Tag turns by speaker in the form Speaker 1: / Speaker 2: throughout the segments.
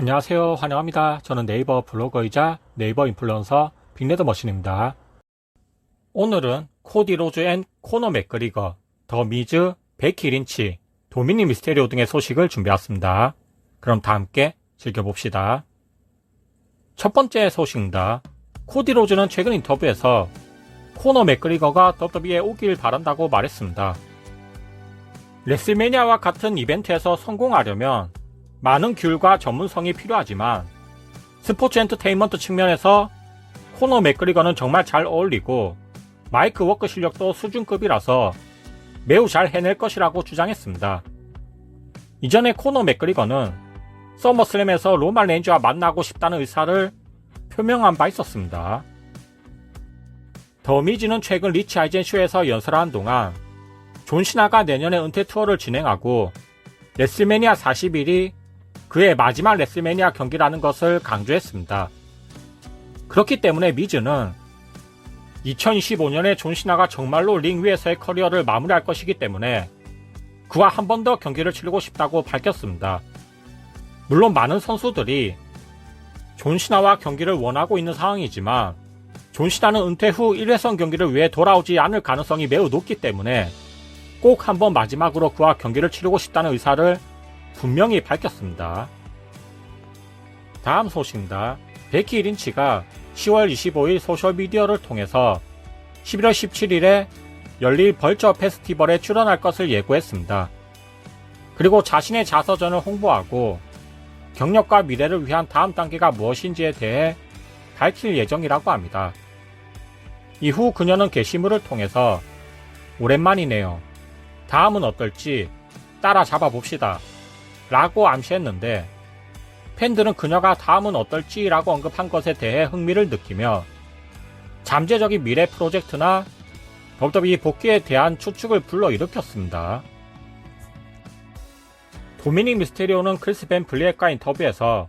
Speaker 1: 안녕하세요. 환영합니다. 저는 네이버 블로거이자 네이버 인플루언서 빅레더 머신입니다. 오늘은 코디 로즈 앤 코너 맥그리거, 더 미즈, 베키 린치, 도미니 미스테리오 등의 소식을 준비했습니다. 그럼 다 함께 즐겨봅시다. 첫 번째 소식입니다. 코디 로즈는 최근 인터뷰에서 코너 맥그리거가 WWE에 오길 바란다고 말했습니다. 레슬매니아와 같은 이벤트에서 성공하려면 많은 귤과 전문성이 필요하지만 스포츠 엔터테인먼트 측면에서 코너 맥그리거는 정말 잘 어울리고 마이크 워크 실력도 수준급이라서 매우 잘 해낼 것이라고 주장했습니다. 이전에 코너 맥그리거는 서머슬램에서 로만 레인지와 만나고 싶다는 의사를 표명한 바 있었습니다. 더미즈는 최근 리치 아이젠 쇼에서 연설하는 동안 존 시나가 내년에 은퇴 투어를 진행하고 레슬매니아 40일이 그의 마지막 레슬매니아 경기라는 것을 강조했습니다. 그렇기 때문에 미즈는 2025년에 존 시나가 정말로 링 위에서의 커리어를 마무리할 것이기 때문에 그와 한 번 더 경기를 치르고 싶다고 밝혔습니다. 물론 많은 선수들이 존 시나와 경기를 원하고 있는 상황이지만 존 시나는 은퇴 후 1회선 경기를 위해 돌아오지 않을 가능성이 매우 높기 때문에 꼭 한번 마지막으로 그와 경기를 치르고 싶다는 의사를 분명히 밝혔습니다. 다음 소식입니다. 베키 린치가 10월 25일 소셜미디어를 통해서 11월 17일에 열릴 벌처 페스티벌에 출연할 것을 예고했습니다. 그리고 자신의 자서전을 홍보하고 경력과 미래를 위한 다음 단계가 무엇인지에 대해 밝힐 예정이라고 합니다. 이후 그녀는 게시물을 통해서 오랜만이네요. 다음은 어떨지 따라잡아 봅시다. 라고 암시했는데 팬들은 그녀가 다음은 어떨지라고 언급한 것에 대해 흥미를 느끼며 잠재적인 미래 프로젝트나 WWE 복귀에 대한 추측을 불러일으켰습니다. 도미닉 미스테리오는 크리스 벤 블리엣과 인터뷰에서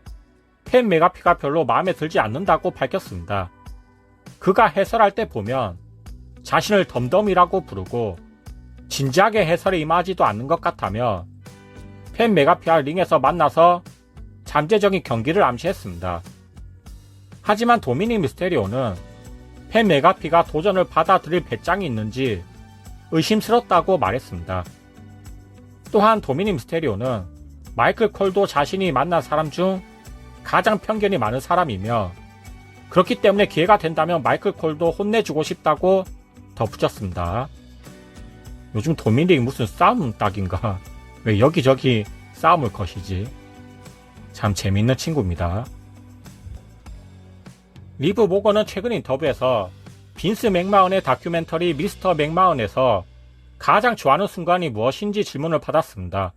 Speaker 1: 팬 메가피가 별로 마음에 들지 않는다고 밝혔습니다. 그가 해설할 때 보면 자신을 덤덤이라고 부르고 진지하게 해설에 임하지도 않는 것 같다며 팬 메가피와 링에서 만나서 잠재적인 경기를 암시했습니다. 하지만 도미닉 미스테리오는 팬 메가피가 도전을 받아들일 배짱이 있는지 의심스럽다고 말했습니다. 또한 도미닉 미스테리오는 마이클 콜도 자신이 만난 사람 중 가장 편견이 많은 사람이며 그렇기 때문에 기회가 된다면 마이클 콜도 혼내주고 싶다고 덧붙였습니다. 요즘 도미닉 무슨 싸움 딱인가? 왜 여기저기 싸움을 것이지? 참 재밌는 친구입니다. 리브 모건은 최근 인터뷰에서 빈스 맥마운의 다큐멘터리 미스터 맥마운에서 가장 좋아하는 순간이 무엇인지 질문을 받았습니다.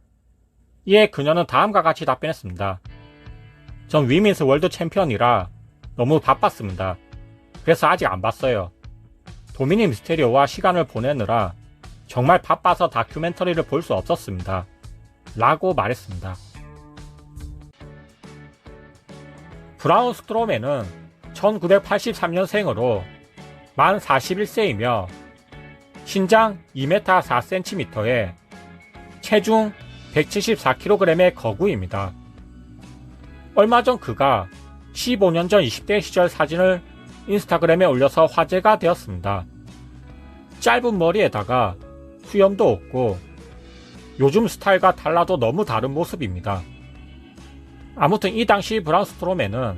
Speaker 1: 이에 그녀는 다음과 같이 답변했습니다. 전 위민스 월드 챔피언이라 너무 바빴습니다. 그래서 아직 안 봤어요. 도미니 미스테리오와 시간을 보내느라 정말 바빠서 다큐멘터리를 볼 수 없었습니다. 라고 말했습니다. 브라운 스트로맨은 1983년생으로 만 41세이며 신장 2m 4cm에 체중 174kg의 거구입니다. 얼마 전 그가 15년 전 20대 시절 사진을 인스타그램에 올려서 화제가 되었습니다. 짧은 머리에다가 수염도 없고 요즘 스타일과 달라도 너무 다른 모습입니다. 아무튼 이 당시 브라운 스트로맨은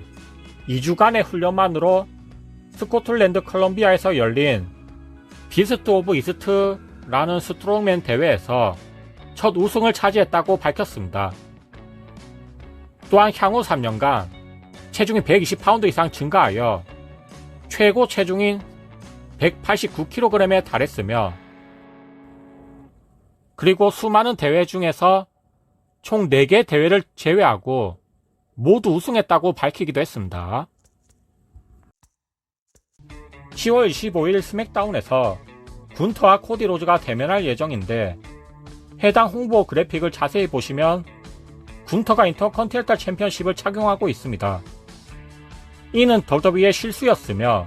Speaker 1: 2주간의 훈련만으로 스코틀랜드 컬럼비아에서 열린 비스트 오브 이스트라는 스트롱맨 대회에서 첫 우승을 차지했다고 밝혔습니다. 또한 향후 3년간 체중이 120파운드 이상 증가하여 최고 체중인 189kg에 달했으며 그리고 수많은 대회 중에서 총 4개 대회를 제외하고 모두 우승했다고 밝히기도 했습니다. 10월 25일 스맥다운에서 군터와 코디 로즈가 대면할 예정인데 해당 홍보 그래픽을 자세히 보시면 군터가 인터컨티넨탈 챔피언십을 착용하고 있습니다. 이는 WWE의 실수였으며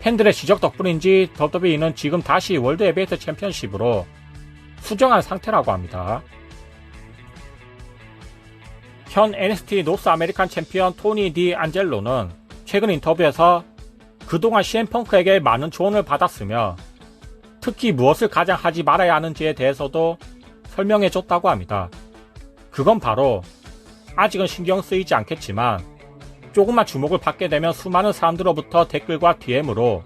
Speaker 1: 팬들의 지적 덕분인지 WWE는 지금 다시 월드 에베이트 챔피언십으로 수정한 상태라고 합니다. 현 NXT 노스 아메리칸 챔피언 토니 디 안젤로는 최근 인터뷰에서 그동안 CM펑크에게 많은 조언을 받았으며 특히 무엇을 가장 하지 말아야 하는지에 대해서도 설명해 줬다고 합니다. 그건 바로 아직은 신경 쓰이지 않겠지만 조금만 주목을 받게 되면 수많은 사람들로부터 댓글과 DM으로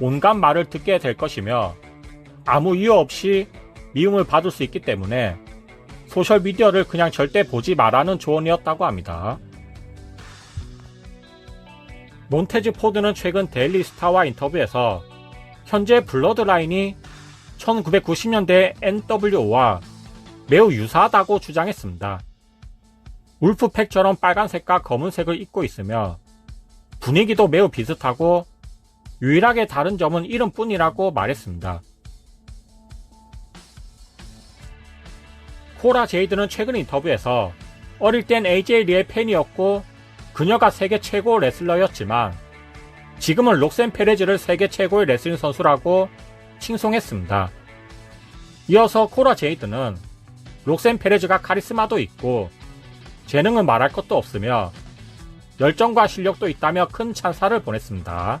Speaker 1: 온갖 말을 듣게 될 것이며 아무 이유 없이 미움을 받을 수 있기 때문에 소셜미디어를 그냥 절대 보지 말라는 조언이었다고 합니다. 몬테즈 포드는 최근 데일리 스타와 인터뷰에서 현재 블러드라인이 1990년대 NWO와 매우 유사하다고 주장했습니다. 울프팩처럼 빨간색과 검은색을 입고 있으며 분위기도 매우 비슷하고 유일하게 다른 점은 이름뿐이라고 말했습니다. 코라 제이드는 최근 인터뷰에서 어릴 땐 AJ 리의 팬이었고 그녀가 세계 최고 레슬러였지만 지금은 록센 페레즈를 세계 최고의 레슬링 선수라고 칭송했습니다. 이어서 코라 제이드는 록센 페레즈가 카리스마도 있고 재능은 말할 것도 없으며 열정과 실력도 있다며 큰 찬사를 보냈습니다.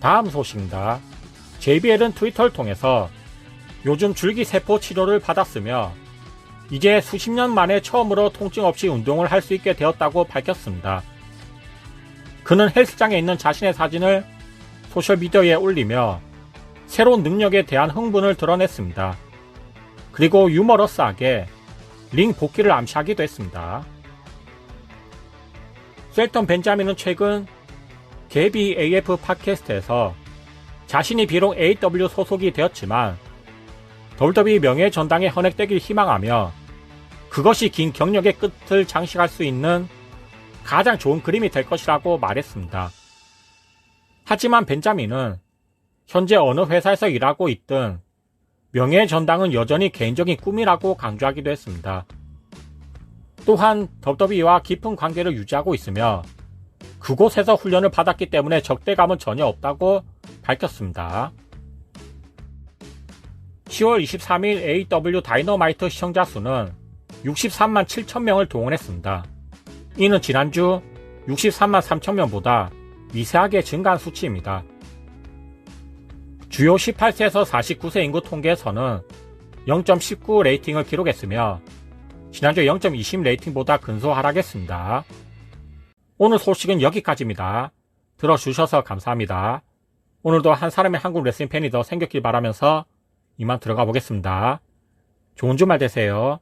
Speaker 1: 다음 소식입니다. JBL은 트위터를 통해서 요즘 줄기세포 치료를 받았으며 이제 수십 년 만에 처음으로 통증 없이 운동을 할 수 있게 되었다고 밝혔습니다. 그는 헬스장에 있는 자신의 사진을 소셜미디어에 올리며 새로운 능력에 대한 흥분을 드러냈습니다. 그리고 유머러스하게 링 복귀를 암시하기도 했습니다. 셀턴 벤자민은 최근 개비 AF 팟캐스트에서 자신이 비록 AW 소속이 되었지만 WWE 명예 전당에 헌액되길 희망하며 그것이 긴 경력의 끝을 장식할 수 있는 가장 좋은 그림이 될 것이라고 말했습니다. 하지만 벤자민은 현재 어느 회사에서 일하고 있든 명예 전당은 여전히 개인적인 꿈이라고 강조하기도 했습니다. 또한 WWE와 깊은 관계를 유지하고 있으며 그곳에서 훈련을 받았기 때문에 적대감은 전혀 없다고 밝혔습니다. 10월 23일 AW 다이너마이트 시청자 수는 63만 7천 명을 동원했습니다. 이는 지난주 63만 3천 명보다 미세하게 증가한 수치입니다. 주요 18세에서 49세 인구 통계에서는 0.19 레이팅을 기록했으며 지난주 0.20 레이팅보다 근소 하락했습니다. 오늘 소식은 여기까지입니다. 들어주셔서 감사합니다. 오늘도 한 사람의 한국 레슬링 팬이 더 생겼길 바라면서 이만 들어가 보겠습니다. 좋은 주말 되세요.